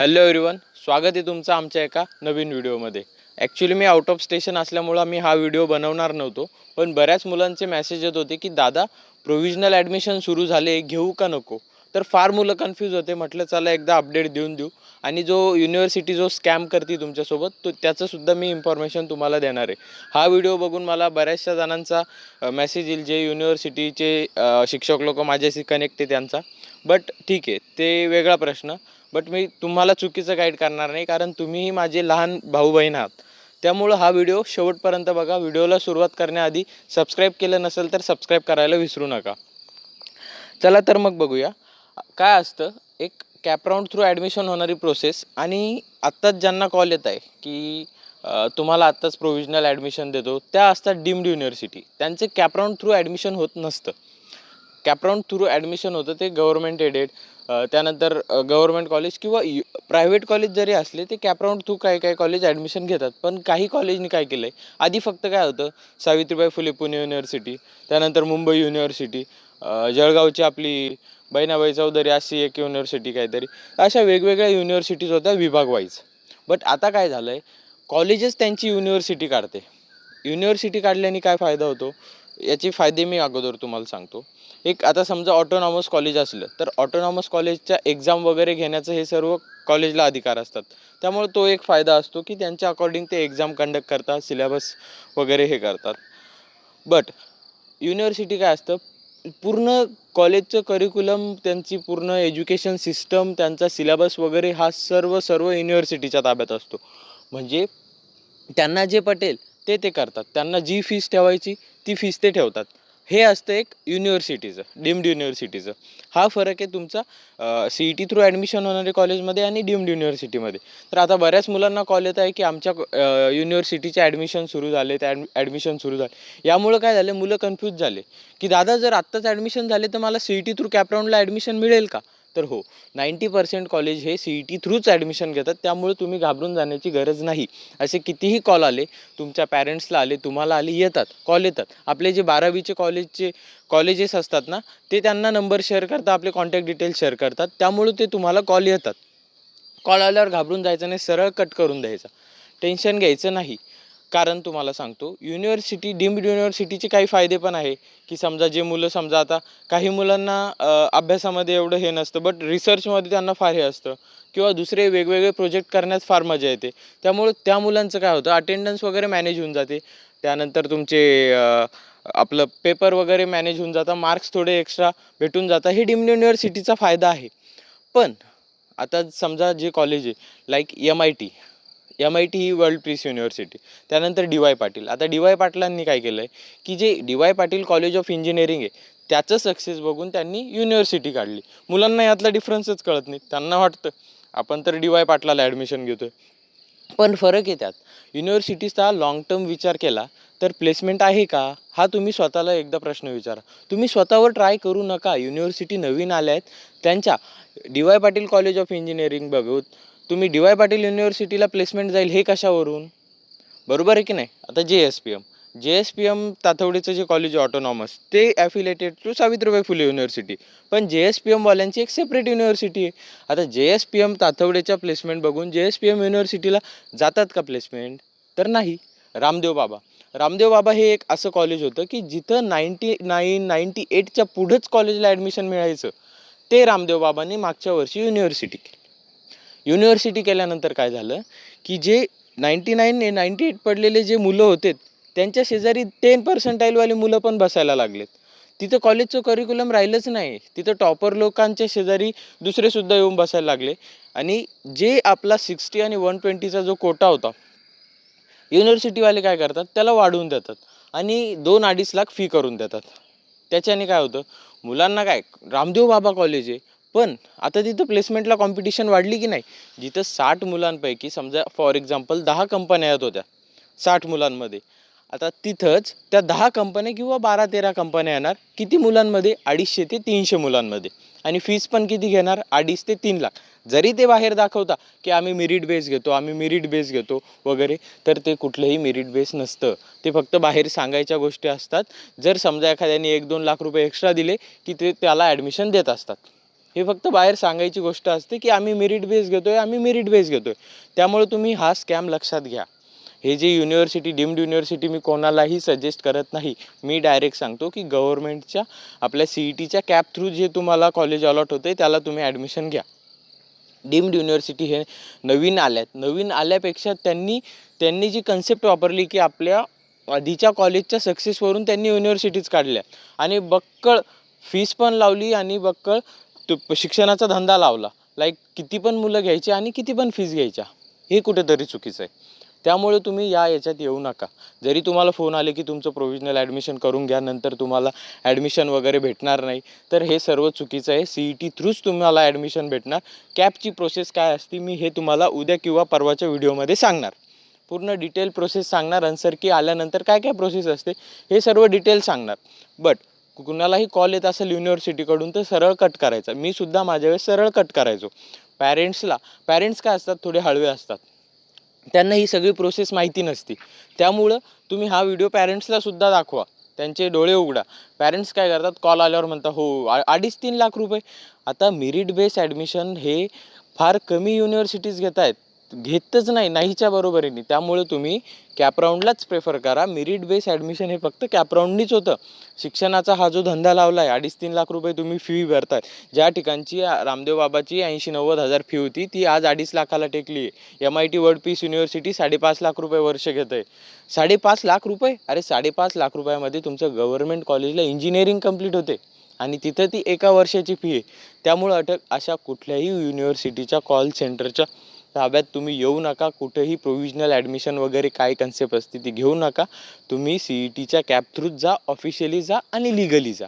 Hello everyone स्वागत आहे तुमचं आमच्या एका नवीन व्हिडिओमध्ये. ॲक्च्युली मी आउट ऑफ स्टेशन असल्यामुळं मी हा व्हिडिओ बनवणार नव्हतो पण बऱ्याच मुलांचे मेसेज येत होते की दादा प्रोव्हिजनल ॲडमिशन सुरू झाले घेऊ का नको? तर फार मुलं कन्फ्यूज होते म्हटलं चला एकदा अपडेट देऊन देऊ. आणि जो युनिव्हर्सिटी जो स्कॅम करते तुमच्यासोबत तो त्याचंसुद्धा मी इन्फॉर्मेशन तुम्हाला देणार आहे. हा व्हिडिओ बघून मला बऱ्याचशा जणांचा मेसेज येईल जे युनिव्हर्सिटीचे शिक्षक लोक माझ्याशी कनेक्ट आहे त्यांचा. बट ठीक आहे ते वेगळा प्रश्न. बट मी तुम्हाला चुकीचं गाईड करणार नाही कारण तुम्हीही माझे लहान भाऊ बहीण आहात. त्यामुळं हा व्हिडिओ शेवटपर्यंत बघा. व्हिडिओला सुरुवात करण्याआधी सबस्क्राईब केलं नसेल तर सबस्क्राईब करायला विसरू नका. चला तर मग बघूया. काय असतं एक कॅपराऊंड थ्रू ॲडमिशन होणारी प्रोसेस आणि आत्ताच ज्यांना कॉल येत आहे की तुम्हाला आत्ताच प्रोविजनल ॲडमिशन देतो त्या असतात डीम्ड युनिव्हर्सिटी. त्यांचे कॅपराऊंड थ्रू ॲडमिशन होत नसतं. कॅपराऊंड थ्रू ॲडमिशन होतं ते गव्हर्मेंट एडेड. त्यानंतर गव्हर्मेंट कॉलेज किंवा यु प्रायव्हेट कॉलेज जरी असले ते कॅपराऊंड थ्रू काही काही कॉलेज ॲडमिशन घेतात. पण काही कॉलेजनी काय केलं आहे आधी फक्त काय होतं सावित्रीबाई फुले पुणे युनिव्हर्सिटी त्यानंतर मुंबई युनिव्हर्सिटी जळगावची आपली बहिणाबाई चौधरी अशी एक युनिव्हर्सिटी काहीतरी अशा वेगवेगळ्या युनिव्हर्सिटीज होत्या विभाग वाईज बट आता काय झालं आहे कॉलेजेस त्यांची युनिव्हर्सिटी काढते. युनिव्हर्सिटी काढल्याने काय फायदा होतो? याचे फायदे मी अगोदर तुम्हाला सांगतो. एक आता समजा ऑटोनॉमस कॉलेज असलं तर ऑटोनॉमस कॉलेजच्या एक्झाम वगैरे घेण्याचं हे सर्व कॉलेजला अधिकार असतात. त्यामुळे तो एक फायदा असतो की त्यांच्या अकॉर्डिंग ते एक्झाम कंडक्ट करतात सिलेबस वगैरे हे करतात. बट युनिव्हर्सिटी काय असतं? पूर्ण कॉलेजचं करिक्युलम त्यांची पूर्ण एज्युकेशन सिस्टम त्यांचा सिलेबस वगैरे हा सर्व सर्व युनिव्हर्सिटीच्या ताब्यात असतो. म्हणजे त्यांना जे पटेल ते ते करतात. त्यांना जी फीस ठेवायची ती फीस ते ठेवतात. हे असतं एक युनिव्हर्सिटीचं डीम्ड युनिव्हर्सिटीचं हा फरक आहे तुमचा C E T through admission होणारे कॉलेजमध्ये आणि डीम्ड युनिव्हर्सिटीमध्ये तर आता बऱ्याच मुलांना कॉल येत आहे की आमच्या युनिव्हर्सिटीचे ॲडमिशन सुरू झाले त्या ॲडमिशन सुरू झाले. यामुळं काय झालं मुलं कन्फ्यूज झाले. की दादा जर आत्ताच ॲडमिशन झाले तर मला सी ई टी थ्रू कॅपराऊंडला ॲडमिशन मिळेल का? तर हो नाईंटी पर्सेंट कॉलेज हे सी ई टी थ्रूच ॲडमिशन घेतात. त्यामुळे तुम्ही घाबरून जाण्याची गरज नाही. असे कितीही कॉल आले तुमच्या पॅरेंट्सला आले तुम्हाला आले येतात. कॉल येतात. आपले जे बारावीचे कॉलेजचे कॉलेजेस असतात ना ते त्यांना नंबर शेअर करतात आपले कॉन्टॅक्ट डिटेल्स शेअर करतात. त्यामुळे ते तुम्हाला कॉल येतात. कॉल आल्यावर घाबरून जायचं नाही सरळ कट करून द्यायचा. टेन्शन घ्यायचं नाही. कारण तुम्हाला सांगतो युनिव्हर्सिटी डीम्ड युनिव्हर्सिटीचे काही फायदे पण आहे. की समजा जे मुलं समजा आता काही मुलांना अभ्यासामध्ये एवढं हे नसतं बट रिसर्चमध्ये त्यांना फार हे असतं. किंवा दुसरे वेगवेगळे प्रोजेक्ट करण्यात फार मजा येते. त्यामुळे त्या मुलांचं काय होतं अटेंडन्स वगैरे मॅनेज होऊन जाते. त्यानंतर तुमचे आपलं पेपर वगैरे मॅनेज होऊन जातं मार्क्स थोडे एक्स्ट्रा भेटून जाता हे डीम्ड युनिव्हर्सिटीचा फायदा आहे. पण आता समजा जे कॉलेज आहे like M I T M I T he world peace university त्यानंतर डी वाय पाटील आता डी वाय पाटलांनी काय केलं आहे की जे D Y Patil college of engineering आहे त्याचं सक्सेस बघून त्यांनी युनिव्हर्सिटी काढली. मुलांना यातला डिफरन्सच कळत नाही त्यांना वाटतं आपण तर डी वाय पाटलाला ॲडमिशन घेतो पण फरक आहे त्यात. युनिव्हर्सिटीचा लॉंग टर्म विचार केला तर प्लेसमेंट आहे का? हा तुम्ही स्वतःला एकदा प्रश्न विचारा. तुम्ही स्वतःवर ट्राय करू नका. युनिव्हर्सिटी नवीन आल्या आहेत त्यांच्या D Y Patil college of engineering बघूत तुम्ही डी वाय पाटील युनिव्हर्सिटीला प्लेसमेंट जाईल हे कशावरून? बरोबर आहे की नाही? आता J S P M J S P M तातवडीचं जे कॉलेज ऑटोनॉमस ते affiliated to Savitribai Phule university पण जे एस पी एमवाल्यांची एक सेपरेट युनिव्हर्सिटी आहे. आता जे एस पी एम तातवडेच्या प्लेसमेंट बघून जे एस पी एम युनिव्हर्सिटीला जातात का प्लेसमेंट तर नाही. रामदेव बाबा. रामदेव बाबा हे एक असं कॉलेज होतं की जिथं नाईंटी नाईन नाईंटी एटच्या पुढंच कॉलेजला ॲडमिशन मिळायचं ते रामदेव बाबांनी मागच्या वर्षी युनिव्हर्सिटी केली. युनिव्हर्सिटी केल्यानंतर काय झालं की जे नाईंटी नाईन नाईंटी एट पडलेले जे मुलं होते त्यांच्या शेजारी टेन पर्सेंटाईलवाले मुलं पण बसायला लागलेत. तिथं कॉलेजचं करिक्युलम राहिलंच नाही. तिथं टॉपर लोकांच्या शेजारी दुसरेसुद्धा येऊन बसायला लागले. आणि जे आपला सिक्स्टी आणि वन ट्वेंटीचा जो कोटा होता युनिव्हर्सिटीवाले काय करतात त्याला वाढवून देतात आणि दोन अडीच लाख फी करून देतात. त्याच्याने काय होतं मुलांना काय रामदेव बाबा कॉलेज आहे. पण आता तिथं प्लेसमेंटला कॉम्पिटिशन वाढली की नाही? जिथं साठ मुलांपैकी समजा फॉर एक्झाम्पल दहा कंपन्या येत होत्या साठ मुलांमध्ये. आता तिथंच त्या दहा कंपन्या किंवा बारा तेरा कंपन्या येणार किती मुलांमध्ये? अडीचशे ते तीनशे मुलांमध्ये. आणि फीस पण किती घेणार? अडीच ते तीन लाख. जरी ते बाहेर दाखवता की आम्ही मेरिट बेस घेतो आम्ही मेरिट बेस घेतो वगैरे तर ते कुठलंही मेरिट बेस नसतं. ते फक्त बाहेर सांगायच्या गोष्टी असतात. जर समजा एखाद्याने एक दोन लाख रुपये एक्स्ट्रा दिले की ते त्याला ॲडमिशन देत असतात. हे फक्त बाहेर सांगायची गोष्ट असते की आम्ही मेरिट बेस घेतोय आम्ही मेरिट बेस घेतोय. त्यामुळे तुम्ही हा स्कॅम लक्षात घ्या. हे जे युनिव्हर्सिटी डीम्ड युनिव्हर्सिटी मी कोणालाही सजेस्ट करत नाही. मी डायरेक्ट सांगतो की गव्हर्नमेंटच्या आपल्या सी ई टीच्या कॅप थ्रू जे तुम्हाला कॉलेज अलॉट होते त्याला तुम्ही ॲडमिशन घ्या. डीम्ड युनिव्हर्सिटी हे नवीन आल्यात. नवीन आल्यापेक्षा त्यांनी त्यांनी जी कन्सेप्ट वापरली की आपल्या आधीच्या कॉलेजच्या सक्सेसवरून त्यांनी युनिव्हर्सिटीज काढल्या. आणि बक्कळ फीस पण लावली आणि बक्कळ तो शिक्षणाचा धंदा लावला. लाईक किती पण मुलं घ्यायची आणि किती पण फीज घ्यायच्या. हे कुठेतरी चुकीचं आहे. त्यामुळे तुम्ही या याच्यात येऊ नका. जरी तुम्हाला फोन आले की तुमचं प्रोव्हिजनल ॲडमिशन करून घ्या नंतर तुम्हाला ॲडमिशन वगैरे भेटणार नाही. तर हे सर्व चुकीचं आहे. सी ई टी थ्रूच तुम्हाला ॲडमिशन भेटणार. कॅपची प्रोसेस काय असते मी हे तुम्हाला उद्या किंवा परवाच्या व्हिडिओमध्ये सांगणार. पूर्ण डिटेल प्रोसेस सांगणार. अन्सर की आल्यानंतर काय काय प्रोसेस असते हे सर्व डिटेल सांगणार. बट कुणालाही कॉल येत असेल युनिव्हर्सिटीकडून तर सरळ कट करायचा. मी सुद्धा माझ्या वेळेस सरळ कट करायचो. पॅरेंट्सला पॅरेंट्स काय असतात? थोडे हळवे असतात. त्यांना ही सगळी प्रोसेस माहिती नसती. त्यामुळं तुम्ही हा व्हिडिओ पॅरेंट्सला सुद्धा दाखवा. त्यांचे डोळे उघडा. पॅरेंट्स काय करतात? कॉल आल्यावर म्हणतात हो अडीच तीन लाख रुपये. आता मेरिट बेस ॲडमिशन हे फार कमी युनिव्हर्सिटीज घेत आहेत घेतच नाही नाहीच्या बरोबरीने. त्यामुळे तुम्ही कॅपराऊंडलाच प्रेफर करा. मेरिट बेस ॲडमिशन हे फक्त कॅपराऊंडनीच होतं. शिक्षणाचा हा जो धंदा लावला आहे अडीच तीन लाख रुपये तुम्ही फी भरताय. ज्या ठिकाणची रामदेव बाबाची ऐंशी नव्वद हजार फी होती ती आज अडीच लाखाला टेकली आहे M I T world peace university साडेपाच लाख रुपये वर्ष घेत आहे साडेपाच लाख रुपये? अरे साडेपाच लाख रुपयामध्ये तुमचं गव्हर्नमेंट कॉलेजला इंजिनिअरिंग कंप्लीट होते. आणि तिथं ती एका वर्षाची फी आहे. त्यामुळं अटक अशा कुठल्याही युनिव्हर्सिटीच्या कॉल सेंटरच्या ताब्यात तुम्ही येऊ नका. कुठेही प्रोव्हिजनल ॲडमिशन वगैरे काय कन्सेप्ट असते ती घेऊ नका. तुम्ही सी ई टीच्या कॅप थ्रूच जा ऑफिशियली जा आणि लिगली जा.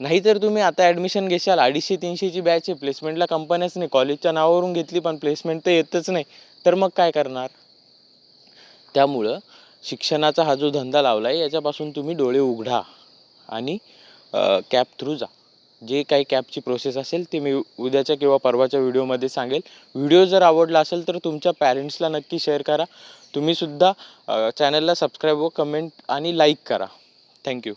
नाहीतर तुम्ही आता ॲडमिशन घेशाल. अडीचशे तीनशेची बॅच आहे. प्लेसमेंटला कंपन्याच नाही कॉलेजच्या नावावरून घेतली पण प्लेसमेंट तर येतच नाही. तर मग काय करणार? त्यामुळं शिक्षणाचा हा जो धंदा लावला आहे याच्यापासून तुम्ही डोळे उघडा आणि कॅब थ्रू जा. जे काही कॅबची प्रोसेस असेल ते मी उद्याच्या किंवा परवाच्या व्हिडिओमध्ये सांगेल. व्हिडिओ जर आवडला असेल तर तुमच्या पॅरेंट्सला नक्की शेअर करा. तुम्हीसुद्धा चॅनलला सबस्क्राईब व कमेंट आणि लाईक करा. थँक्यू